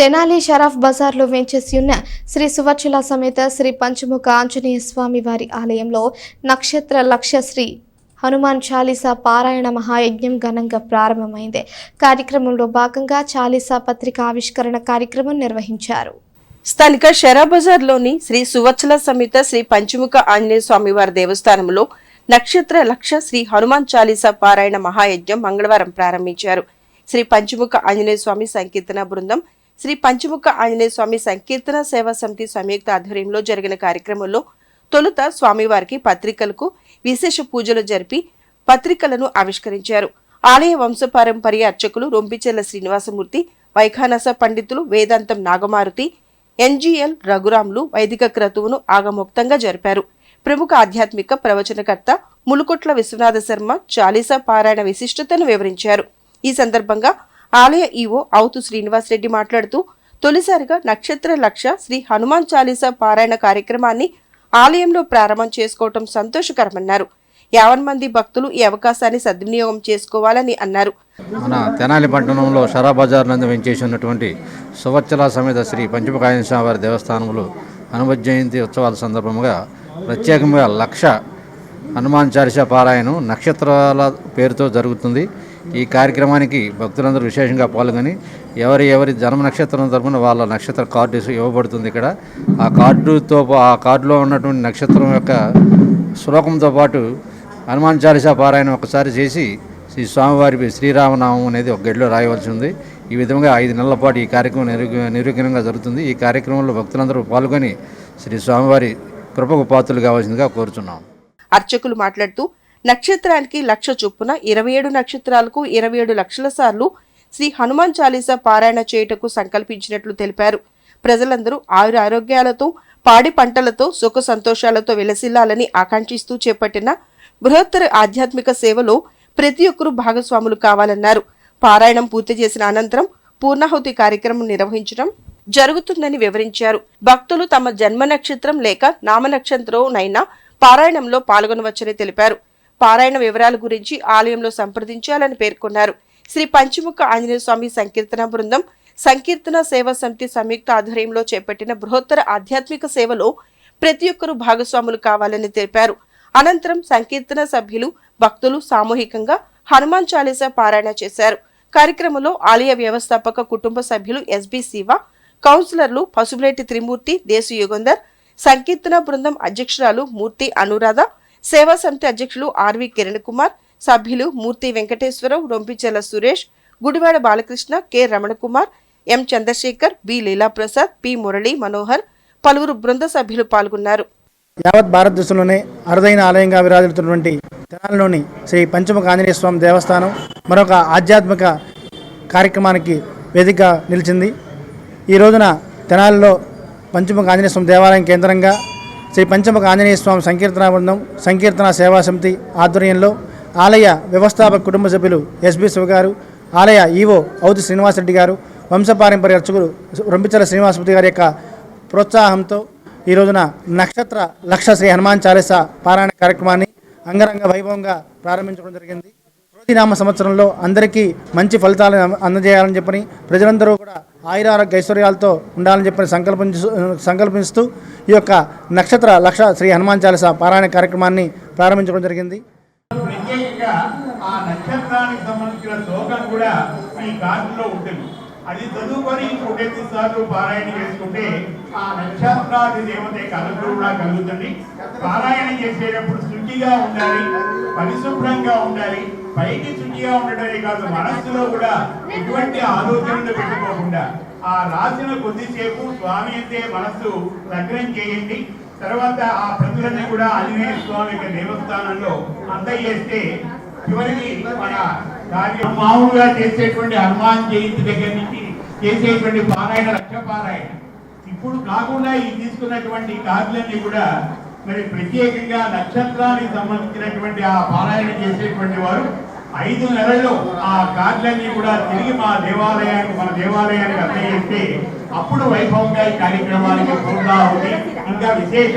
తెనాలి షరాఫ్ బజార్లో వేంచేసి ఉన్న శ్రీ సువర్చుల సమేత శ్రీ పంచముఖ ఆంజనేయ స్వామి వారి ఆలయంలో నక్షత్ర లక్ష్య శ్రీ హనుమాన్ చాలీసా పారాయణ మహాయజ్ఞం ఘనంగా ప్రారంభమైంది. కార్యక్రమంలో భాగంగా చాలీసా పత్రిక ఆవిష్కరణ కార్యక్రమం నిర్వహించారు. స్థానిక షరాబజార్లోని శ్రీ సువత్సల సమేత శ్రీ పంచముఖ ఆంజనేయ స్వామి వారి దేవస్థానంలో నక్షత్ర లక్ష శ్రీ హనుమాన్ చాలీసా పారాయణ మహాయజ్ఞం మంగళవారం ప్రారంభించారు. శ్రీ పంచముఖ ఆంజనేయ స్వామి సంకీర్తన బృందం శ్రీ పంచముఖ ఆంజనేయ స్వామి సంకీర్తన సేవా సమితి సంయుక్త ఆధ్వర్యంలో జరిగిన కార్యక్రమంలో తొలుత స్వామివారికి పత్రికలకు విశేష పూజలు జరిపి పత్రికలను ఆవిష్కరించారు. ఆలయ వంశపారంపర్య అర్చకులు రొంపిచెల్ల శ్రీనివాసమూర్తి వైఖానస పండితులు వేదాంతం నాగమారుతి ఎన్జిఎల్ రఘురాములు వైదిక క్రతువును ఆగమోక్తంగా జరిపారు. ప్రముఖ ఆధ్యాత్మిక ప్రవచనకర్త ములుకొట్ల విశ్వనాథ శర్మ చాలీసా పారాయణ విశిష్టతను వివరించారు. ఈ సందర్భంగా ఆలయ ఈవో అవుతు శ్రీనివాసరెడ్డి మాట్లాడుతూ తొలిసారిగా నక్షత్ర లక్ష శ్రీ హనుమాన్ చాలీసా పారాయణ కార్యక్రమాన్ని ఆలయంలో ప్రారంభం చేసుకోవటం సంతోషకరమన్నారు. యావన్ మంది భక్తులు ఈ అవకాశాన్ని సద్వినియోగం చేసుకోవాలని అన్నారు. మన తెనాలి పట్టణంలో షరా బజార్ నందు వెంచేసి ఉన్నటువంటి సువచ్చల సమేత శ్రీ పంచముఖాయన స్వామి వారి దేవస్థానంలో హనుమత్ జయంతి ఉత్సవాల సందర్భంగా ప్రత్యేకంగా లక్ష హనుమాన్ చాలీసా పారాయణం నక్షత్రాల పేరుతో జరుగుతుంది. ఈ కార్యక్రమానికి భక్తులందరూ విశేషంగా పాల్గొని ఎవరి ఎవరి జన్మ నక్షత్రం తరపున వాళ్ళ నక్షత్ర కార్డు ఇవ్వబడుతుంది ఇక్కడ. ఆ కార్డుతో ఆ కార్డులో ఉన్నటువంటి నక్షత్రం యొక్క శ్లోకంతో పాటు హనుమాన్ చాలీసా పారాయణం ఒకసారి చేసి శ్రీ స్వామివారి శ్రీరామనామం అనేది ఒక గడిలో రాయవలసి ఉంది. ఈ విధంగా ఐదు నెలల పాటు ఈ కార్యక్రమం నిరు నిరుగ్నంగా జరుగుతుంది. ఈ కార్యక్రమంలో భక్తులందరూ పాల్గొని శ్రీ స్వామివారి కృపకు పాత్రలు కావాల్సిందిగా కోరుచున్నాం. అర్చకులు మాట్లాడుతూ నక్షత్రానికి లక్ష చొప్పున ఇరవై ఏడు నక్షత్రాలకు ఇరవై ఏడు లక్షల సార్లు శ్రీ హనుమాన్ చాలీసా పారాయణ చేయుటకు సంకల్పించినట్లు తెలిపారు. ప్రజలందరూ ఆయుర ఆరోగ్యాలతో పాడి పంటలతో సుఖ సంతోషాలతో వెలసిల్లాలని ఆకాంక్షిస్తూ చేపట్టిన బృహత్తర ఆధ్యాత్మిక సేవలో ప్రతి ఒక్కరూ భాగస్వాములు కావాలన్నారు. పారాయణం పూర్తి చేసిన అనంతరం పూర్ణాహుతి కార్యక్రమం నిర్వహించడం జరుగుతుందని వివరించారు. భక్తులు తమ జన్మ నక్షత్రం లేక నామ నక్షత్రంనైనా పారాయణంలో పాల్గొనవచ్చని తెలిపారు. పారాయణ వివరాల గురించి ఆలయంలో సంప్రదించాలని పేర్కొన్నారు. శ్రీ పంచముఖ ఆంజనేయ స్వామి సంకీర్తన బృందం సంకీర్తన సేవా సమితి సంయుక్త ఆధ్వర్యంలో చేపట్టిన బృహత్తర ఆధ్యాత్మిక సేవలో ప్రతి ఒక్కరూ భాగస్వాములు కావాలని తెలిపారు. అనంతరం సంకీర్తన సభ్యులు భక్తులు సామూహికంగా హనుమాన్ చాలీసా పారాయణ చేశారు. కార్యక్రమంలో ఆలయ వ్యవస్థాపక కుటుంబ సభ్యులు ఎస్బి శివ కౌన్సిలర్లు పసుపులేటి త్రిమూర్తి దేశు యుగంధర్ సంకీర్తన బృందం అధ్యక్షురాలు మూర్తి అనురాధ సేవా సమితి అధ్యక్షులు ఆర్వి కిరణ్ కుమార్ సభ్యులు Murthy Venkateswararao Rompichela Suresh Gudivada Balakrishna K Ramanakumar M Chandrasekhar B Leelaprasad P Murali Manohar పలువురు బృంద సభ్యులు పాల్గొన్నారు. యావత్ భారతదేశంలోనే అరుదైన ఆలయంగా విరాజిల్లుతున్నటువంటి తెనాలిలోని శ్రీ పంచముఖ ఆంజనేయ స్వామి దేవస్థానం మరొక ఆధ్యాత్మిక కార్యక్రమానికి వేదిక నిలిచింది. ఈ రోజున తెనాలిలో పంచముఖ ఆంజనేయ స్వామి దేవాలయం కేంద్రంగా శ్రీ పంచముఖ ఆంజనేయ స్వామి సంకీర్తన బృందం సంకీర్తన సేవా సమితి ఆధ్వర్యంలో ఆలయ వ్యవస్థాపక కుటుంబ సభ్యులు ఎస్బి శివ గారు ఆలయ ఈవో అవుతు శ్రీనివాసరెడ్డి గారు వంశపారంపర్య అర్చకులు రొంపిచల శ్రీనివాసరెడ్డి గారి యొక్క ప్రోత్సాహంతో ఈ రోజున నక్షత్ర లక్ష శ్రీ హనుమాన్ చాలీస పారాయణ కార్యక్రమాన్ని అంగరంగ వైభవంగా ప్రారంభించడం జరిగింది. నామ సంవత్సరంలో అందరికీ మంచి ఫలితాలను అందజేయాలని చెప్పని ప్రజలందరూ కూడా ఆయురారోగ్య ఐశ్వర్యాలతో ఉండాలని చెప్పిన సంకల్పించు సంకల్పిస్తూ ఈ యొక్క నక్షత్ర లక్ష శ్రీ హనుమాన్ చాలీస పారాయణ కార్యక్రమాన్ని ప్రారంభించడం జరిగింది. ప్రత్యేకంగా ఆ నక్షత్రానికి సంబంధించిన శ్లోకం కూడా ఈ కార్డులో ఉంటుంది. అది చదువుకొని ఒకటి సార్లు పారాయణ చేసుకుంటే ఆ నక్షత్రాది దేవత యొక్క అనుగ్రహం కూడా కలుగుతుంది. పారాయణ చేసేటప్పుడు శుద్ధిగా ఉండాలి పరిశుభ్రంగా ఉండాలి పైకి శుచిగా ఉండటమే కాదు మనస్సులో కూడా ఎటువంటి ఆలోచనలు పెట్టుకోకుండా ఆ రాసిన కొద్దిసేపు స్వామి అంటే మనస్సు లగ్నం చేయండి. తర్వాత ఆ ప్రతులన్నీ కూడా ఆంజనేయ స్వామి యొక్క దేవస్థానంలో అందజేస్తే చివరికి మన కార్యం మామూలుగా చేసేటువంటి హనుమాన్ జయంతి దగ్గర నుంచి చేసేటువంటి పారాయణ లక్ష పారాయణ. ఇప్పుడు కాకుండా ఈ తీసుకున్నటువంటి కార్డులన్నీ కూడా మరి ప్రత్యేకంగా నక్షత్రానికి సంబంధించినటువంటి ఆ పారాయణ చేసేటువంటి వారు ఐదు నెలల్లో ఆ కార్డులన్నీ కూడా తిరిగి మా దేవాలయానికి మన దేవాలయానికి అందజేస్తే అప్పుడు వైభవంగా ఈ కార్యక్రమానికి పూర్ణాహుతి ఇంకా విశేష